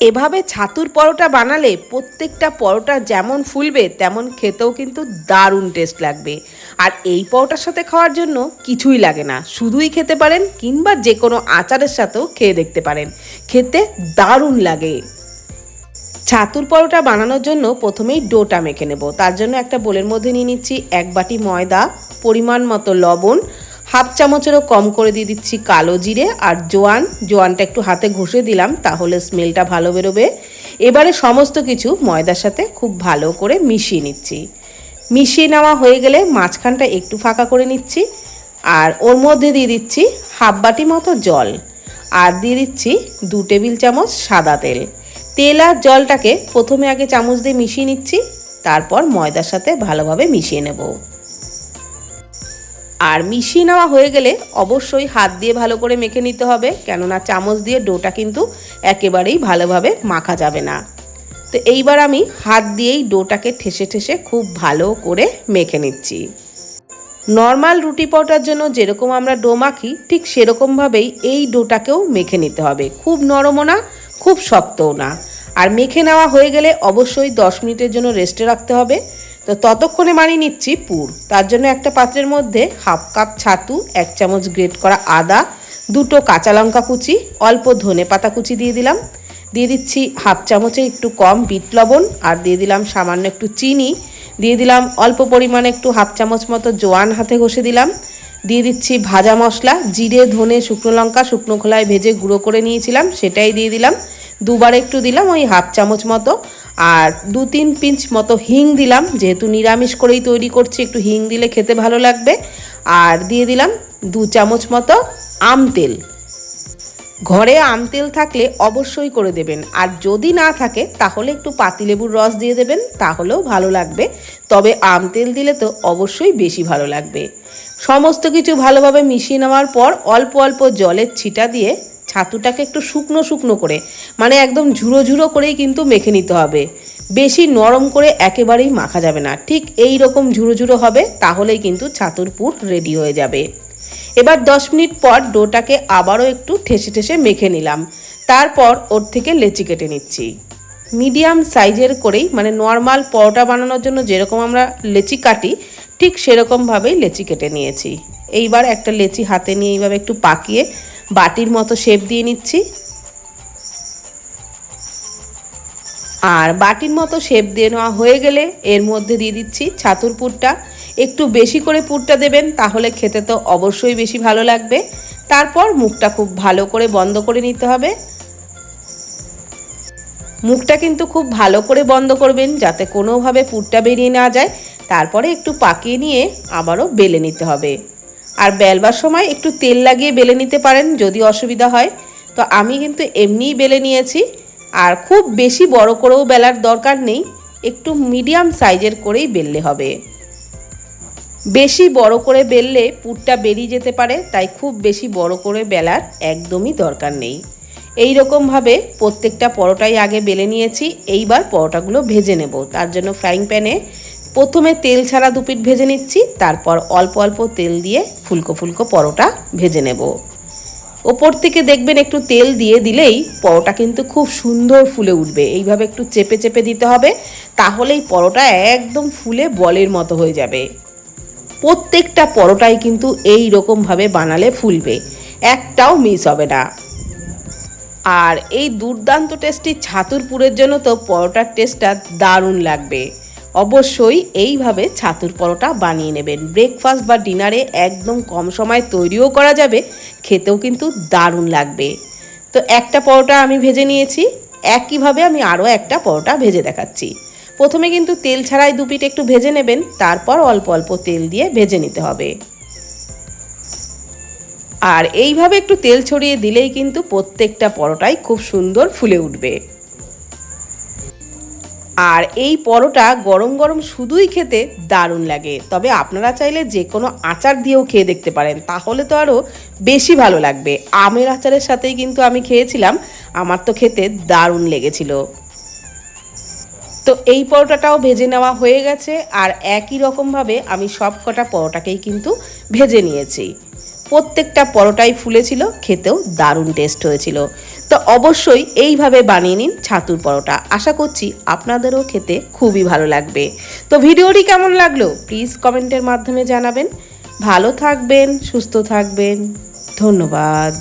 এভাবে ছাতুর পরোটা বানালে প্রত্যেকটা পরোটা যেমন ফুলবে, তেমন খেতেও কিন্তু দারুণ টেস্ট লাগবে। আর এই পরোটার সাথে খাওয়ার জন্য কিছুই লাগে না। শুধুই খেতে পারেন কিংবা যে কোনো আচারের সাথেও খেয়ে দেখতে পারেন। খেতে দারুণ লাগে। ছাতুর পরোটা বানানোর জন্য প্রথমেই ডোটা মেখে নেব। তার জন্য একটা বোলের মধ্যে নিয়ে নিচ্ছি এক বাটি ময়দা, পরিমাণ মতো লবণ হাফ চামচেরও কম করে দিয়ে দিচ্ছি কালো জিরে আর জোয়ান। জোয়ানটা একটু হাতে ঘষে দিলাম, তাহলে স্মেলটা ভালো বেরোবে। এবারে সমস্ত কিছু ময়দার সাথে খুব ভালো করে মিশিয়ে নিচ্ছি। মিশিয়ে নেওয়া হয়ে গেলে মাঝখানটা একটু ফাঁকা করে নিচ্ছি আর ওর মধ্যে দিয়ে দিচ্ছি হাফ বাটি মতো জল আর দিয়ে দিচ্ছি দু টেবিল চামচ সাদা তেল। তেল আর জলটাকে প্রথমে আগে চামচ দিয়ে মিশিয়ে নিচ্ছি, তারপর ময়দার সাথে ভালোভাবে মিশিয়ে নেব। আর মিশিয়ে নেওয়া হয়ে গেলে অবশ্যই হাত দিয়ে ভালো করে মেখে নিতে হবে, কেননা চামচ দিয়ে ডোটা কিন্তু একেবারেই ভালোভাবে মাখা যাবে না। তো এইবার আমি হাত দিয়েই ডোটাকে ঠেসে ঠেসে খুব ভালো করে মেখে নিচ্ছি। নর্মাল রুটি পরোটার জন্য যেরকম আমরা ডো মাখি, ঠিক সেরকমভাবেই এই ডোটাকেও মেখে নিতে হবে। খুব নরমও না, খুব শক্তও না। আর মেখে নেওয়া হয়ে গেলে অবশ্যই দশ মিনিটের জন্য রেস্টে রাখতে হবে। তো ততক্ষণে মানিয়ে নিচ্ছি পুর। তার জন্য একটা পাত্রের মধ্যে হাফ কাপ ছাতু, এক চামচ গ্রেট করা আদা, দুটো কাঁচা লঙ্কা কুচি, অল্প ধনে পাতা কুচি দিয়ে দিলাম। দিয়ে দিচ্ছি হাফ চামচে একটু কম বিট লবণ আর দিয়ে দিলাম সামান্য একটু চিনি। দিয়ে দিলাম অল্প পরিমাণে একটু হাফ চামচ মতো জোয়ান হাতে ঘষে দিলাম। দিয়ে দিচ্ছি ভাজা মশলা, জিরে, ধনে, শুকনো লঙ্কা, শুকনো খোলায় ভেজে গুঁড়ো করে নিয়েছিলাম, সেটাই দিয়ে দিলাম। দুবার একটু দিলাম ওই হাফ চামচ মতো। আর দু তিন পিঞ্চ মতো হিং দিলাম, যেহেতু নিরামিষ করেই তৈরি করছি, একটু হিং দিলে খেতে ভালো লাগবে। আর দিয়ে দিলাম দু চামচ মতো আম তেল। ঘরে আম তেল থাকলে অবশ্যই করে দেবেন। আর যদি না থাকে, তাহলে একটু পাতিলেবুর রস দিয়ে দেবেন, তাহলেও ভালো লাগবে। তবে আম তেল দিলে তো অবশ্যই বেশি ভালো লাগবে। সমস্ত কিছু ভালোভাবে মিশিয়ে নেওয়ার পর অল্প অল্প জলের ছিটা দিয়ে ছাতুটাকে একটু শুকনো শুকনো করে মানে একদম ঝুড়ো ঝুড়ো করেই কিন্তু মেখে নিতে হবে। বেশি নরম করে একেবারেই মাখা যাবে না। ঠিক এই রকম ঝুড়ো ঝুড়ো হবে, তাহলেই কিন্তু ছাতুর পুর রেডি হয়ে যাবে। এবার দশ মিনিট পর ডোটাকে আবারও একটু ঠেসে ঠেসে মেখে নিলাম। তারপর ওর থেকে লেচি কেটে নিচ্ছি। মিডিয়াম সাইজের করেই মানে নর্মাল পরোটা বানানোর জন্য যেরকম আমরা লেচি কাটি, ঠিক সেরকমভাবেই লেচি কেটে নিয়েছি। এইবার একটা লেচি হাতে নিয়ে এইভাবে একটু পাকিয়ে বাটির মতো শেপ দিয়ে নিচ্ছি। আর বাটির মতো শেপ দিয়ে নেওয়া হয়ে গেলে এর মধ্যে দিয়ে দিচ্ছি ছাতুর পুরটা। একটু বেশি করে পুরটা দেবেন, তাহলে খেতে তো অবশ্যই বেশি ভালো লাগবে। তারপর মুখটা খুব ভালো করে বন্ধ করে নিতে হবে। মুখটা কিন্তু খুব ভালো করে বন্ধ করবেন, যাতে কোনোভাবে পুরটা বেরিয়ে না যায়। তারপরে একটু পাকিয়ে নিয়ে আবারও বেলে নিতে হবে। আর বেলবার সময় একটু তেল লাগিয়ে বেলে নিতে পারেন যদি অসুবিধা হয়। তো আমি কিন্তু এমনিই বেলে নিয়েছি। আর খুব বেশি বড় করেও বেলার দরকার নেই। একটু মিডিয়াম সাইজের করেই বেললে হবে। বেশি বড় করে বেললে পুরটা বেরিয়ে যেতে পারে, তাই খুব বেশি বড় করে বেলার একদমই দরকার নেই। এই রকমভাবে প্রত্যেকটা পরোটাই আগে বেলে নিয়েছি, এইবার পরোটাগুলো ভেজে নেব। তার জন্য ফ্রাইং প্যানে প্রথমে তেল ছাড়া দুপিট ভেজে নিচ্ছি, তারপর অল্প অল্প তেল দিয়ে ফুলকো ফুলকো পরোটা ভেজে নেব। ওপর থেকে দেখবেন একটু তেল দিয়ে দিলেই পরোটা কিন্তু খুব সুন্দর ফুলে উঠবে। এইভাবে একটু চেপে চেপে দিতে হবে, তাহলেই পরোটা একদম ফুলে বলের মতো হয়ে যাবে। প্রত্যেকটা পরোটাই কিন্তু এই রকমভাবে বানালে ফুলবে, একটাও মিস হবে না। আর এই দুর্দান্ত টেস্টি ছাতুর পুরের জন্য তো পরোটার টেস্টটা দারুণ লাগবে। অবশ্যই এইভাবে ছাতুর পরোটা বানিয়ে নেবেন। ব্রেকফাস্ট বা ডিনারে একদম কম সময় তৈরিও করা যাবে, খেতেও কিন্তু দারুণ লাগবে। তো একটা পরোটা আমি ভেজে নিয়েছি, একইভাবে আমি আরও একটা পরোটা ভেজে দেখাচ্ছি। প্রথমে কিন্তু তেল ছাড়াই দু পিঠ একটু ভেজে নেবেন, তারপর অল্প অল্প তেল দিয়ে ভেজে নিতে হবে। আর এইভাবে একটু তেল ছড়িয়ে দিলেই কিন্তু প্রত্যেকটা পরোটাই খুব সুন্দর ফুলে উঠবে। আর এই পরোটা গরম গরম শুধুই খেতে দারুণ লাগে। তবে আপনারা চাইলে যে কোনো আচার দিয়েও খেয়ে দেখতে পারেন, তাহলে তো আরও বেশি ভালো লাগবে। আমের আচারের সাথেই কিন্তু আমি খেয়েছিলাম, আমার তো খেতে দারুণ লেগেছিল। তো এই পরোটাটাও ভেজে নেওয়া হয়ে গেছে, আর একই রকমভাবে আমি সব কটা পরোটাকেই কিন্তু ভেজে নিয়েছি। প্রত্যেকটা পরোটাই ফুলেছিল, খেতেও দারুণ টেস্ট হয়েছিল। তো অবশ্যই এইভাবে বানিয়ে নিন ছাতুর পরোটা। আশা করছি আপনাদেরও খেতে খুবই ভালো লাগবে। তো ভিডিওটি কেমন লাগল? প্লিজ কমেন্টের মাধ্যমে জানাবেন। ভালো থাকবেন, সুস্থ থাকবেন। ধন্যবাদ।